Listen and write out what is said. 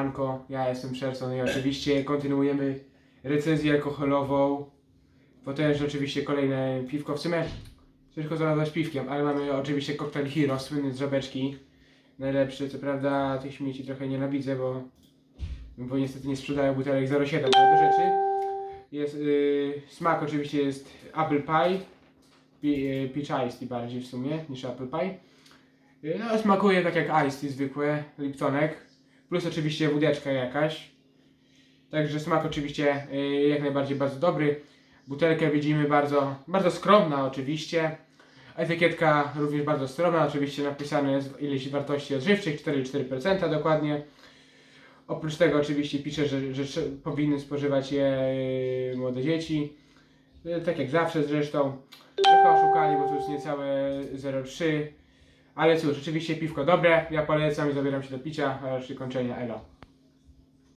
Anko, ja jestem Sherson i oczywiście kontynuujemy recenzję alkoholową. Potężne oczywiście kolejne piwko, w sumie ciężko nazwać piwkiem, ale mamy oczywiście koktajl Hero, słynny z żabeczki. Najlepszy, co prawda tych śmieci trochę nienawidzę, bo, bo niestety nie sprzedają butelek 0,7, ale do rzeczy. Jest, yy, smak oczywiście jest apple pie, pi, yy, peach tea bardziej w sumie niż apple pie. Yy, No, smakuje tak jak tea zwykłe, Liptonek. Plus oczywiście wódeczka jakaś. Także smak oczywiście yy, jak najbardziej bardzo dobry. Butelkę widzimy bardzo, bardzo skromna oczywiście. Etykietka również bardzo skromna, oczywiście napisane jest ileś wartości odżywczych, 4,4% dokładnie. Oprócz tego oczywiście pisze, że, że powinny spożywać je yy, młode dzieci. Yy, Tak jak zawsze zresztą. Trochę oszukali, bo to już niecałe 0,3. Ale cóż, rzeczywiście piwko dobre, ja polecam i zabieram się do picia, a raczej kończenia elo.